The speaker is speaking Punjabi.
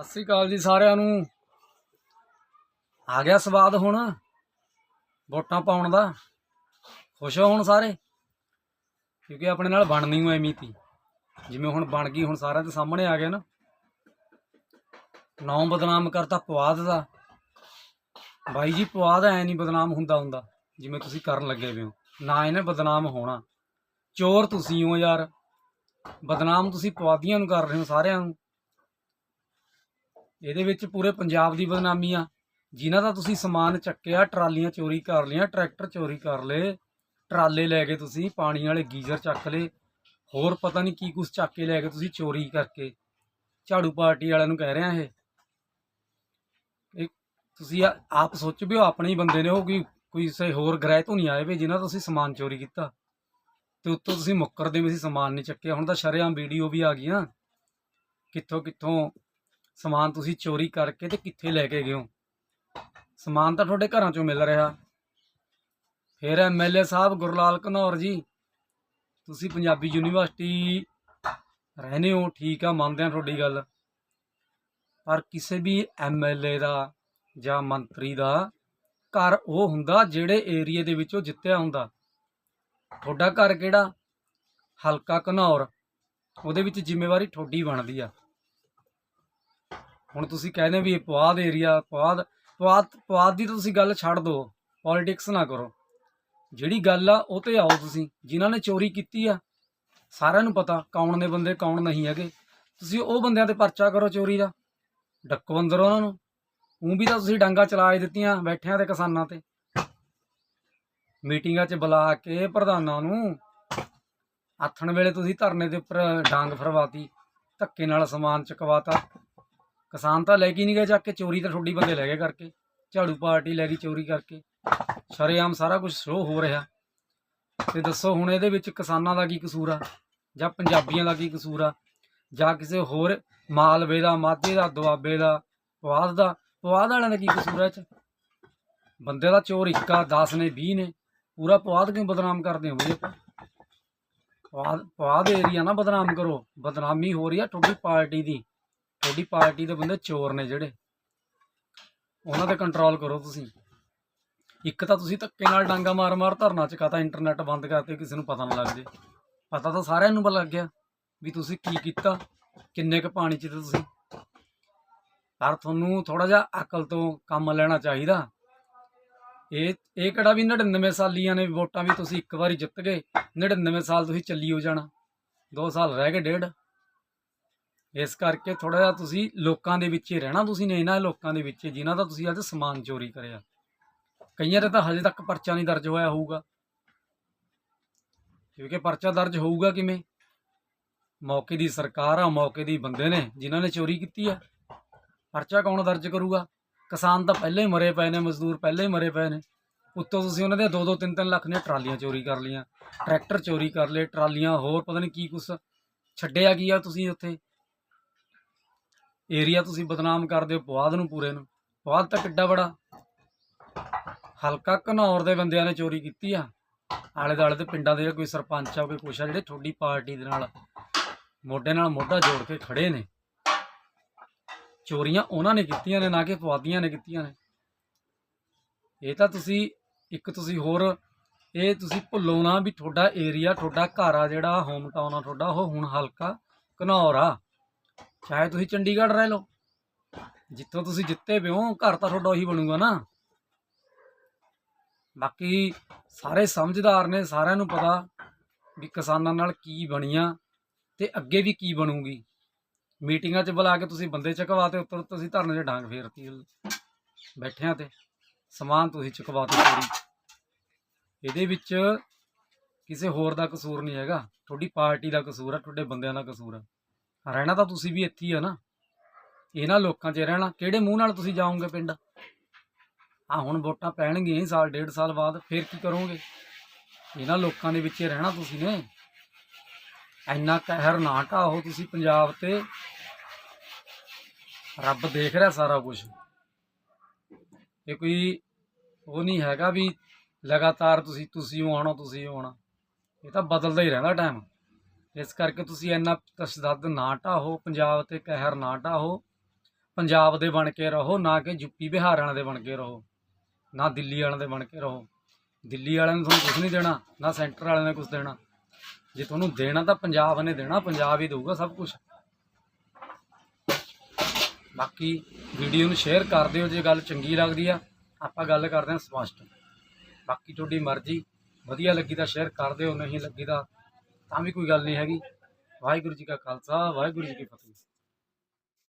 ਸਤਿ ਸ੍ਰੀ ਅਕਾਲ ਜੀ ਸਾਰਿਆਂ ਨੂੰ। ਆ ਗਿਆ ਸਵਾਦ ਹੁਣ, ਵੋਟਾਂ ਪਾਉਣ ਦਾ। ਖੁਸ਼ ਹੋ ਹੁਣ ਸਾਰੇ? ਕਿਉਂਕਿ ਆਪਣੇ ਨਾਲ ਬਣਨੀ ਹੋਈ ਐਵੇਂ ਜਿਵੇਂ ਹੁਣ ਬਣ ਗਈ, ਹੁਣ ਸਾਰਿਆਂ ਦੇ ਸਾਹਮਣੇ ਆ ਗਿਆ ਨਾ। ਨਾਮ ਬਦਨਾਮ ਕਰਤਾ ਪਵਾਦ ਦਾ। ਬਾਈ ਜੀ ਪਵਾਦ ਐ ਨਹੀਂ ਬਦਨਾਮ ਹੁੰਦਾ ਹੁੰਦਾ, ਜਿਵੇਂ ਤੁਸੀਂ ਕਰਨ ਲੱਗੇ ਪਏ ਹੋ। ਨਾ ਇਹਨੇ ਬਦਨਾਮ ਹੋਣਾ। ਚੋਰ ਤੁਸੀਂ ਹੋ ਯਾਰ। ਬਦਨਾਮ ਤੁਸੀਂ ਪਵਾਦੀਆਂ ਨੂੰ ਕਰ ਰਹੇ ਹੋ ਸਾਰਿਆਂ ਨੂੰ। ਇਹਦੇ ਵਿੱਚ ਪੂਰੇ ਪੰਜਾਬ ਦੀ ਬਦਨਾਮੀ ਆ। ਜਿਨ੍ਹਾਂ ਦਾ ਤੁਸੀਂ ਸਮਾਨ ਚੱਕਿਆ, ਟਰਾਲੀਆਂ ਚੋਰੀ ਕਰ ਲਈਆਂ, ਟਰੈਕਟਰ ਚੋਰੀ ਕਰ ਲਏ, ਟਰਾਲੇ ਲੈ ਕੇ ਤੁਸੀਂ, ਪਾਣੀ ਵਾਲੇ ਗੀਜ਼ਰ ਚੱਕ ਲਏ, ਹੋਰ ਪਤਾ ਨਹੀਂ ਕੀ ਕੁਛ ਚੱਕ ਕੇ ਲੈ ਕੇ ਤੁਸੀਂ ਚੋਰੀ ਕਰਕੇ। ਝਾੜੂ ਪਾਰਟੀ ਵਾਲਿਆਂ ਨੂੰ ਕਹਿ ਰਿਹਾ ਇਹ। ਇਹ ਤੁਸੀਂ ਆਪ ਸੋਚ ਵੀ ਉਹ ਆਪਣੇ ਹੀ ਬੰਦੇ ਨੇ ਉਹ ਕੋਈ ਕੋਈ ਸੇ ਹੋਰ ਗ੍ਰਹਿ ਤੋਂ ਨਹੀਂ ਆਏ ਵੀ ਜਿਨ੍ਹਾਂ ਤੋਂ ਤੁਸੀਂ ਸਮਾਨ ਚੋਰੀ ਕੀਤਾ। ਤੇ ਉੱਤੋਂ ਤੁਸੀਂ ਮੁੱਕਰਦੇ ਵੀ ਅਸੀਂ ਸਮਾਨ ਨਹੀਂ ਚੱਕਿਆ। ਹੁਣ ਤਾਂ ਸ਼ਰੇਆਮ ਵੀਡੀਓ ਵੀ ਆ ਗਈਆਂ। ਕਿੱਥੋਂ ਕਿੱਥੋਂ ਸਮਾਨ ਤੁਸੀਂ ਚੋਰੀ ਕਰਕੇ ਤੇ ਕਿੱਥੇ ਲੈ ਕੇ ਗਏ ਹੋ? ਸਮਾਨ ਤਾਂ ਤੁਹਾਡੇ ਘਰਾਂ ਚੋਂ ਮਿਲ ਰਿਹਾ। ਫਿਰ ਐਮਐਲਏ ਸਾਹਿਬ ਗੁਰਲਾਲ ਘਨੌਰ ਜੀ, ਤੁਸੀਂ ਪੰਜਾਬੀ ਯੂਨੀਵਰਸਿਟੀ ਰਹਿੰਦੇ ਹੋ, ਠੀਕ ਆ, ਮੰਨਦੇ ਆ ਤੁਹਾਡੀ ਗੱਲ। ਪਰ ਕਿਸੇ ਵੀ ਐਮਐਲਏ ਦਾ ਜਾਂ ਮੰਤਰੀ ਦਾ ਘਰ ਉਹ ਹੁੰਦਾ ਜਿਹੜੇ ਏਰੀਏ ਦੇ ਵਿੱਚੋਂ ਜਿੱਤਿਆ ਹੁੰਦਾ। ਤੁਹਾਡਾ ਘਰ ਕਿਹੜਾ? ਹਲਕਾ ਘਨੌਰ। ਉਹਦੇ ਵਿੱਚ ਜ਼ਿੰਮੇਵਾਰੀ ਤੁਹਾਡੀ ਬਣਦੀ ਆ। ਹੁਣ ਤੁਸੀਂ ਕਹਿੰਦੇ ਵੀ ਇਹ ਪਵਾਦ ਏਰੀਆ ਪਵਾਦ ਪਵਾਦ ਪਵਾਦ ਦੀ ਤਾਂ ਤੁਸੀਂ ਗੱਲ ਛੱਡ ਦਿਓ ਪੋਲਿਟਿਕਸ ਨਾ ਕਰੋ। ਜਿਹੜੀ ਗੱਲ ਆ, ਉਹ ਤੇ ਆਓ ਤੁਸੀਂ, ਜਿਨ੍ਹਾਂ ਨੇ ਚੋਰੀ ਕੀਤੀ ਆ, ਸਾਰਿਆਂ ਨੂੰ ਪਤਾ, ਕੌਣ ਨੇ ਬੰਦੇ, ਕੌਣ ਨਹੀਂ ਹੈਗੇ। ਤੁਸੀਂ ਉਹ ਬੰਦਿਆਂ ਤੇ ਪਰਚਾ ਕਰੋ ਚੋਰੀ ਦਾ, ਡੱਕੋ ਅੰਦਰ ਉਹਨਾਂ ਨੂੰ। ਉਹ ਵੀ ਤਾਂ ਤੁਸੀਂ ਡਾਂਗਾ ਚਲਾ ਦਿੱਤੀਆਂ, ਬੈਠਿਆਂ ਤੇ ਕਿਸਾਨਾਂ ਤੇ। ਮੀਟਿੰਗਾਂ 'ਚ ਬੁਲਾ ਕੇ ਪ੍ਰਧਾਨਾਂ ਨੂੰ, ਆਥਣ ਵੇਲੇ ਤੁਸੀਂ ਧਰਨੇ ਦੇ ਉੱਪਰ ਡਾਂਗ ਫਰਵਾਤੀ ਧੱਕੇ ਨਾਲ ਸਮਾਨ ਚਕਵਾਤਾ। ਕਿਸਾਨ ਤਾਂ ਲੈ ਕੇ ਨਹੀਂ ਗਏ ਚੱਕ ਕੇ, ਚੋਰੀ ਤਾਂ ਤੁਹਾਡੀ ਬੰਦੇ ਲੈ ਗਏ ਕਰਕੇ, ਝਾੜੂ ਪਾਰਟੀ ਲੈ ਗਈ ਚੋਰੀ ਕਰਕੇ, ਸ਼ਰੇਆਮ ਸਾਰਾ ਕੁਝ ਸ਼ੋਅ ਹੋ ਰਿਹਾ। ਤੇ ਦੱਸੋ ਹੁਣ ਇਹਦੇ ਵਿੱਚ ਕਿਸਾਨਾਂ ਦਾ ਕੀ ਕਸੂਰ ਆ? ਜਾਂ ਪੰਜਾਬੀਆਂ ਦਾ ਕੀ ਕਸੂਰ ਆ? ਜਾਂ ਕਿਸੇ ਹੋਰ ਮਾਲਵੇ ਦਾ ਮਾਝੇ ਦਾ, ਦੁਆਬੇ ਦਾ, ਪਵਾਦ ਦਾ, ਪਵਾਦ ਵਾਲਿਆਂ ਦਾ ਕੀ ਕਸੂਰ ਆ ਚ? ਬੰਦੇ ਦਾ ਚੋਰ ਇੱਕ ਆ 10 ਨੇ 20 ਨੇ, ਪੂਰਾ ਪਵਾਦ ਕਿਉਂ ਬਦਨਾਮ ਕਰਦੇ ਹੋ ਬਈ ਆਪਾਂ? ਪਵਾਦ ਪਵਾਦ ਏਰੀਆ ਨਾ ਬਦਨਾਮ ਕਰੋ, ਬਦਨਾਮੀ ਹੋ ਰਹੀ ਆ ਤੁਹਾਡੀ ਪਾਰਟੀ ਦੀ। ਤੁਹਾਡੀ ਪਾਰਟੀ ਦੇ ਬੰਦੇ ਚੋਰ ਨੇ ਜਿਹੜੇ। ਉਹਨਾਂ ਤੇ ਕੰਟਰੋਲ ਕਰੋ ਤੁਸੀਂ। ਇੱਕ ਤਾਂ ਤੁਸੀਂ ਧੱਕੇ ਨਾਲ ਡਾਂਗਾ ਮਾਰ ਮਾਰ ਧਰਨਾ ਚਕਾਤਾ ਇੰਟਰਨੈਟ ਬੰਦ ਕਰਤੇ, ਕਿਸੇ ਨੂੰ ਪਤਾ ਨਾ ਲੱਗ ਜੇ। ਪਤਾ ਤਾਂ ਸਾਰਿਆਂ ਨੂੰ ਲੱਗ ਗਿਆ ਵੀ ਤੁਸੀਂ ਕੀ ਕੀਤਾ, ਕਿੰਨੇ ਕੁ ਪਾਣੀ 'ਚ ਤੁਸੀਂ। ਪਰ ਤੁਹਾਨੂੰ ਥੋੜਾ ਜਿਹਾ ਅਕਲ ਤੋਂ ਕੰਮ ਲੈਣਾ ਚਾਹੀਦਾ। ਇਹ ਇਹ ਕਿਹੜਾ ਵੀ 99 ਸਾਲੀਆਂ ਨੇ ਵੋਟਾਂ ਵੀ ਤੁਸੀਂ ਇੱਕ ਵਾਰੀ ਜਿੱਤ ਗਏ 99 ਸਾਲ ਤੁਸੀਂ ਚੱਲੀ ਹੋ ਜਾਣਾ। 2 ਸਾਲ ਰਹਿ ਗਏ, ਡੇਢ। ਇਸ ਕਰਕੇ ਥੋੜਾ ਜਿਹਾ ਤੁਸੀਂ ਲੋਕਾਂ ਦੇ ਵਿੱਚ ਹੀ ਰਹਿਣਾ, ਤੁਸੀਂ ਨੇ ਇਹਨਾਂ ਲੋਕਾਂ ਦੇ ਵਿੱਚ ਜਿਨ੍ਹਾਂ ਦਾ ਤੁਸੀਂ ਅੱਜ ਸਮਾਨ ਚੋਰੀ ਕਰਿਆ। ਕਈਆਂ ਦੇ ਤਾਂ ਹਜੇ ਤੱਕ ਪਰਚਾ ਨਹੀਂ ਦਰਜ ਹੋਇਆ ਹੋਊਗਾ। ਕਿਉਂਕਿ ਪਰਚਾ ਦਰਜ ਹੋਊਗਾ ਕਿਵੇਂ? ਮੌਕੇ ਦੀ ਸਰਕਾਰ ਆ, ਮੌਕੇ ਦੀ ਬੰਦੇ ਨੇ, ਜਿਨ੍ਹਾਂ ਨੇ ਚੋਰੀ ਕੀਤੀ ਆ। ਪਰਚਾ ਕੌਣ ਦਰਜ ਕਰੂਗਾ? ਕਿਸਾਨ ਤਾਂ ਪਹਿਲਾਂ ਹੀ ਮਰੇ ਪਏ ਨੇ, ਮਜ਼ਦੂਰ ਪਹਿਲਾਂ ਹੀ ਮਰੇ ਪਏ ਨੇ। ਉੱਤੋਂ ਤੁਸੀਂ ਉਹਨਾਂ ਦੇ 2-2 3-3 ਲੱਖ ਦੀਆਂ ਟਰਾਲੀਆਂ ਚੋਰੀ ਕਰ ਲਈਆਂ, ਟਰੈਕਟਰ ਚੋਰੀ ਕਰ ਲਏ, ਟਰਾਲੀਆਂ ਹੋਰ ਪਤਾ ਨਹੀਂ ਕੀ ਕੁਛ ਛੱਡਿਆ ਕੀ ਆ ਤੁਸੀਂ ਉੱਥੇ? ਏਰੀਆ ਤੁਸੀਂ ਬਦਨਾਮ ਕਰਦੇ ਹੋ ਪਵਾਦ ਨੂੰ ਪੂਰੇ ਨੂੰ। ਪਵਾਦ ਤਾਂ ਕਿੱਡਾ ਬੜਾ। ਹਲਕਾ ਘਨੌਰ ਦੇ ਬੰਦਿਆਂ ਨੇ ਚੋਰੀ ਕੀਤੀ ਆ। ਆਲੇ ਦੁਆਲੇ ਦੇ ਪਿੰਡਾਂ ਦੇ ਕੋਈ ਸਰਪੰਚ ਆ, ਕੋਈ ਕੁਛ ਆ, ਜਿਹੜੇ ਤੁਹਾਡੀ ਪਾਰਟੀ ਦੇ ਨਾਲ, ਮੋਢੇ ਨਾਲ ਮੋਢਾ ਜੋੜ ਕੇ ਖੜੇ ਨੇ। ਚੋਰੀਆਂ ਉਹਨਾਂ ਨੇ ਕੀਤੀਆਂ ਨੇ, ਨਾ ਕਿ ਪਵਾਦੀਆਂ ਨੇ ਕੀਤੀਆਂ ਨੇ। ਇਹ ਤਾਂ ਤੁਸੀਂ, ਇੱਕ ਤੁਸੀਂ ਹੋਰ, ਇਹ ਤੁਸੀਂ ਭੁੱਲੋ ਨਾ ਵੀ ਤੁਹਾਡਾ ਏਰੀਆ, ਤੁਹਾਡਾ ਘਰ ਆ ਜਿਹੜਾ ਹੋਮ ਟਾਊਨ ਆ ਤੁਹਾਡਾ, ਉਹ ਹੁਣ ਹਲਕਾ ਘਨੌਰ ਆ। ਚਾਹੇ ਤੁਸੀਂ ਚੰਡੀਗੜ੍ਹ ਰਹਿ ਲਓ। ਜਿੱਥੋਂ ਤੁਸੀਂ ਜਿੱਤੇ ਪਏ ਘਰ ਤਾਂ ਤੁਹਾਡਾ ਉਹੀ ਬਣੂਗਾ ਨਾ। ਬਾਕੀ ਸਾਰੇ ਸਮਝਦਾਰ ਨੇ, ਸਾਰਿਆਂ ਨੂੰ ਪਤਾ ਵੀ ਕਿਸਾਨਾਂ ਨਾਲ ਕੀ ਬਣੀਆਂ ਤੇ ਅੱਗੇ ਵੀ ਕੀ ਬਣੂਗੀ। ਮੀਟਿੰਗਾਂ 'ਚ ਬੁਲਾ ਕੇ ਤੁਸੀਂ ਬੰਦੇ ਚਕਵਾਤੇ ਉੱਤਰ ਤੁਸੀਂ ਧਰਨੇ 'ਚ ਡਾਂਗ ਫੇਰਤੀ। ਬੈਠਿਆਂ ਤੇ ਸਮਾਨ ਤੁਸੀਂ ਚਕਵਾਤੇ ਚੋਰੀ ਇਹਦੇ ਵਿੱਚ ਕਿਸੇ ਹੋਰ ਦਾ ਕਸੂਰ ਨਹੀਂ ਹੈਗਾ। ਤੁਹਾਡੀ ਪਾਰਟੀ ਦਾ ਕਸੂਰ ਹੈ ਤੁਹਾਡੇ ਬੰਦਿਆਂ ਦਾ ਕਸੂਰ ਹੈ ਰਹਿਣਾ ਤਾਂ ਤੁਸੀਂ ਵੀ ਇੱਥੇ ਹੀ ਆ ਨਾ। ਇਹਨਾਂ ਲੋਕਾਂ 'ਚ ਰਹਿਣਾ, ਕਿਹੜੇ ਮੂੰਹ ਨਾਲ ਤੁਸੀਂ ਜਾਓਗੇ ਪਿੰਡ? ਆ ਹੁਣ ਵੋਟਾਂ ਪੈਣਗੀਆਂ ਸਾਲ, ਡੇਢ ਸਾਲ ਬਾਅਦ, ਫਿਰ ਕੀ ਕਰੋਗੇ? ਇਹਨਾਂ ਲੋਕਾਂ ਦੇ ਵਿੱਚ ਰਹਿਣਾ ਤੁਸੀਂ ਨੇ। ਇੰਨਾ ਕਹਿਰ ਨਾ ਢਾਹੋ ਤੁਸੀਂ ਪੰਜਾਬ ਤੇ। ਰੱਬ ਦੇਖ ਰਿਹਾ ਸਾਰਾ ਕੁਝ ਇਹ ਕੋਈ ਉਹ ਨਹੀਂ ਹੈਗਾ ਵੀ ਲਗਾਤਾਰ ਤੁਸੀਂ ਤੁਸੀਂ ਓ ਆਉਣਾ, ਤੁਸੀਂ ਓ ਆਉਣਾ। ਇਹ ਤਾਂ ਬਦਲਦਾ ਹੀ ਰਹਿੰਦਾ ਟਾਈਮ। ਇਸ ਕਰਕੇ ਤੁਸੀਂ ਇੰਨਾ ਤਸ਼ੱਦਦ ਨਾ ਢਾਹੋ, ਪੰਜਾਬ ਤੇ ਕਹਿਰ ਨਾ ਢਾਹੋ, ਪੰਜਾਬ ਦੇ ਬਣ ਕੇ ਰਹੋ, ਨਾ ਕਿ ਯੂਪੀ ਬਿਹਾਰ ਵਾਲਿਆਂ ਦੇ ਬਣ ਕੇ ਰਹੋ, ਨਾ ਦਿੱਲੀ ਵਾਲਿਆਂ ਦੇ ਬਣ ਕੇ ਰਹੋ। ਦਿੱਲੀ ਵਾਲਿਆਂ ਨੂੰ ਤੁਹਾਨੂੰ ਕੁਝ ਨਹੀਂ ਦੇਣਾ, ਨਾ ਸੈਂਟਰ ਵਾਲਿਆਂ ਨੇ ਕੁਝ ਦੇਣਾ। ਜੇ ਤੁਹਾਨੂੰ ਦੇਣਾ ਤਾਂ ਪੰਜਾਬ ਨੇ ਦੇਣਾ, ਪੰਜਾਬ ਹੀ ਦੇਊਗਾ ਸਭ ਕੁਝ ਬਾਕੀ ਵੀਡੀਓ ਨੂੰ ਸ਼ੇਅਰ ਕਰ ਦਿਓ, ਜੇ ਗੱਲ ਚੰਗੀ ਲੱਗਦੀ ਆ, ਆਪਾਂ ਗੱਲ ਕਰਦੇ ਹਾਂ ਸਪਸ਼ਟ। ਬਾਕੀ ਤੁਹਾਡੀ ਮਰਜ਼ੀ, ਵਧੀਆ ਲੱਗੀ ਤਾਂ ਸ਼ੇਅਰ ਕਰ ਦਿਓ, ਨਹੀਂ ਲੱਗੀ ਤਾਂ ਤਾਂ ਵੀ ਕੋਈ ਗੱਲ ਨਹੀਂ ਹੈਗੀ। ਵਾਹਿਗੁਰੂ ਜੀ ਕਾ ਖਾਲਸਾ ਵਾਹਿਗੁਰੂ ਜੀ ਕੀ ਫਤਿਹ।